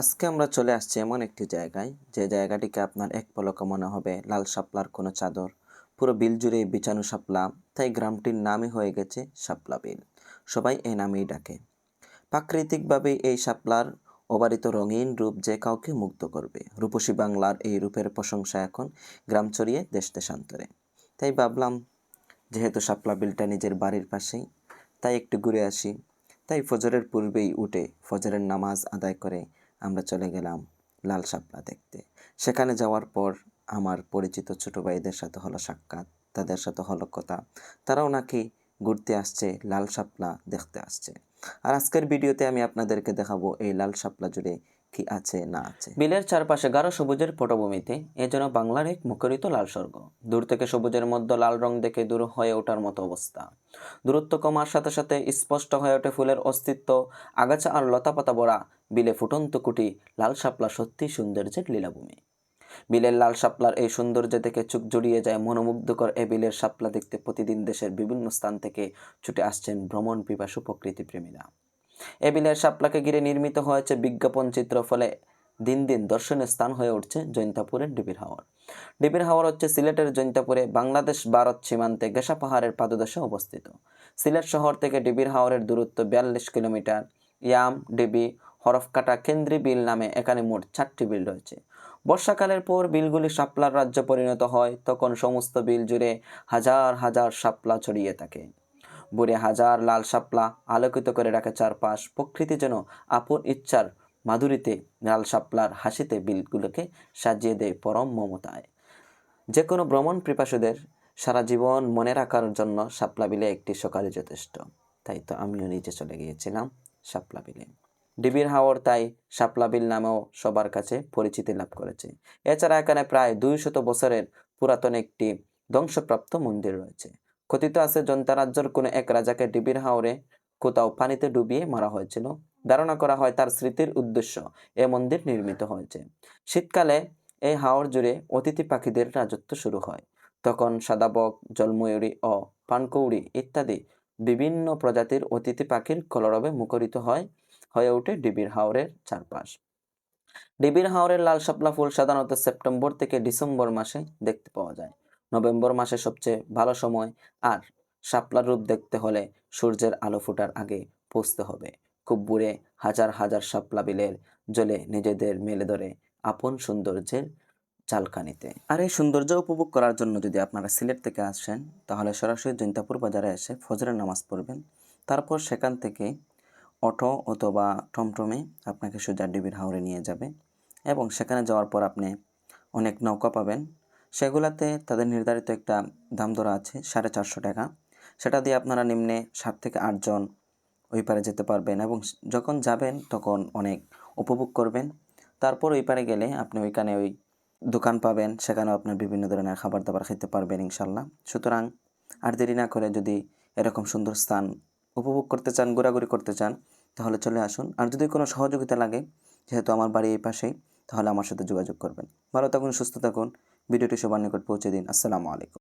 আজকে আমরা চলে আসছি এমন একটি জায়গায়, যে জায়গাটিকে আপনার এক পলকে মনে হবে লাল শাপলার কোনো চাদর। পুরো বিল জুড়ে বিছানো শাপলা, তাই গ্রামটির নামই হয়ে গেছে শাপলা বিল। সবাই এই নামেই ডাকে। প্রাকৃতিকভাবে এই শাপলার অবারিত রঙিন রূপ যে কাউকে মুগ্ধ করবে। রূপসী বাংলার এই রূপের প্রশংসা এখন গ্রাম ছড়িয়ে দেশ দেশান্তরে তাই ভাবলাম, যেহেতু শাপলা বিলটা নিজের বাড়ির পাশেই, তাই একটু ঘুরে আসি। তাই ফজরের পূর্বেই উঠে ফজরের নামাজ আদায় করে আমরা চলে গেলাম লাল শাপলা দেখতে। সেখানে যাওয়ার পর আমার পরিচিত ছোটো ভাইদের সাথে হলো সাক্ষাৎ, তাদের সাথে হলো কথা। তারাও নাকি ঘুরতে আসছে, লাল শাপলা দেখতে আসছে। আর আজকের ভিডিওতে আমি আপনাদেরকে দেখাবো এই লাল শাপলা জুড়ে কি আছে, না আছে? বিলের চারপাশে গাঢ় সবুজের পটভূমিতে এ যেন বাংলার এক মুখরিত লাল স্বর্গ। দূর থেকে সবুজের মধ্যে লাল রং দেখে দূর হয়ে ওঠার মতো অবস্থা। দূরত্ব কমার সাথে সাথে স্পষ্ট হয়ে ওঠে ফুলের অস্তিত্ব। আগাছা আর লতাপাতা ভরা বিলে ফুটন্ত কুটি লাল শাপলা সত্যি সৌন্দর্যের লীলাভূমি। বিলের লাল শাপলার এই সৌন্দর্য দেখে চোখ জড়িয়ে যায় মনোমুগ্ধকর এ বিলের শাপলা দেখতে প্রতিদিন দেশের বিভিন্ন স্থান থেকে ছুটে আসছেন ভ্রমণ পিপাসু প্রকৃতি প্রেমীরা এ বিলের শাপলাকে ঘিরে নির্মিত হয়েছে বিজ্ঞাপন চিত্র, ফলে দিন দিন দর্শনীয় স্থান হয়ে উঠছে জৈন্তাপুরের ডিবির হাওর। ডিবির হাওর হচ্ছে সিলেটের জৈন্তাপুরে বাংলাদেশ ভারত সীমান্তে গেসা পাহাড়ের পাদদেশে অবস্থিত। সিলেট শহর থেকে ডিবির হাওরের দূরত্ব বিয়াল্লিশ কিলোমিটার। ইয়াম, ডিবি, হরফকাটা, কেন্দ্রী বিল নামে এখানে মোট চারটি বিল রয়েছে। বর্ষাকালের পর বিলগুলি শাপলার রাজ্য পরিণত হয়, তখন সমস্ত বিল জুড়ে হাজার হাজার শাপলা ছড়িয়ে থাকে। বুড়ে হাজার লাল শাপলা আলোকিত করে রাখে চারপাশ। প্রকৃতি যেন আপন ইচ্ছার মাধুরীতে লাল শাপলার হাসিতে বিলগুলোকে সাজিয়ে দেয় পরম মমতায়। যে কোনো ভ্রমণ পিপাসুদের সারা জীবন মনে রাখার জন্য শাপলা বিলে একটি সকালে যথেষ্ট। তাই তো আমিও নিজে চলে গিয়েছিলাম শাপলা বিলে। ডিবির হাওর তাই শাপলা বিল নামেও সবার কাছে পরিচিতি লাভ করেছে। এছাড়া এখানে প্রায় দুই শত বছরের পুরাতন একটি ধ্বংসপ্রাপ্ত মন্দির রয়েছে। কথিত আছে জন্তারাজ্যর কোনো এক রাজাকে ডিবির হাওরে কোথাও পানিতে ডুবিয়ে মারা হয়েছিল। ধারণা করা হয় তার স্মৃতির উদ্দেশ্য এ মন্দির নির্মিত হয়েছে। শীতকালে এই হাওর জুড়ে অতিথি পাখিদের রাজত্ব শুরু হয়। তখন সাদাবক, জলময়ূরী ও পানকৌড়ি ইত্যাদি বিভিন্ন প্রজাতির অতিথি পাখির কলরবে মুখরিত হয়, হয়ে ওঠে ডিবির হাওরের চারপাশ। ডিবির হাওরের লাল শাপলা ফুল সাধারণত সেপ্টেম্বর থেকে ডিসেম্বর মাসে দেখতে পাওয়া যায়। নভেম্বর মাসে সবচেয়ে ভালো সময় আর শাপলার রূপ দেখতে হলে সূর্যের আলো ফোটার আগে পৌঁছতে হবে। খুব বুড়ে হাজার হাজার শাপলা বিলের জলে নিজেদের মেলে ধরে আপন সৌন্দর্যের চালকানিতে। আর এই সৌন্দর্য উপভোগ করার জন্য যদি আপনারা সিলেট থেকে আসেন, তাহলে সরাসরি জৈন্তাপুর বাজারে এসে ফজরের নামাজ পড়বেন। তারপর সেখান থেকে অটো অথবা টমটমে আপনাকে সোজা ডিবির হাওড়ে নিয়ে যাবে এবং সেখানে যাওয়ার পর আপনি অনেক নৌকা পাবেন। সেগুলাতে তাদের নির্ধারিত একটা দাম দরা আছে, সাড়ে চারশো টাকা। সেটা দিয়ে আপনারা নিম্নে সাত থেকে আটজন ওই পারে যেতে পারবেন এবং যখন যাবেন তখন অনেক উপভোগ করবেন। তারপর ওই পারে গেলে আপনি ওইখানে ওই দোকান পাবেন, সেখানেও আপনার বিভিন্ন ধরনের খাবার দাবার খেতে পারবেন ইনশাল্লাহ। সুতরাং আর দেরি না করে যদি এরকম সুন্দর স্থান উপভোগ করতে চান, ঘোরাঘুরি করতে চান, তাহলে চলে আসুন। আর যদি কোনো সহযোগিতা লাগে, যেহেতু আমার বাড়ি এই পাশেই, তাহলে আমার সাথে যোগাযোগ করবেন। ভালো থাকুন, সুস্থ থাকুন। ভিডিওটি সবার নিকট পৌঁছে দিন। আসসালামু আলাইকুম।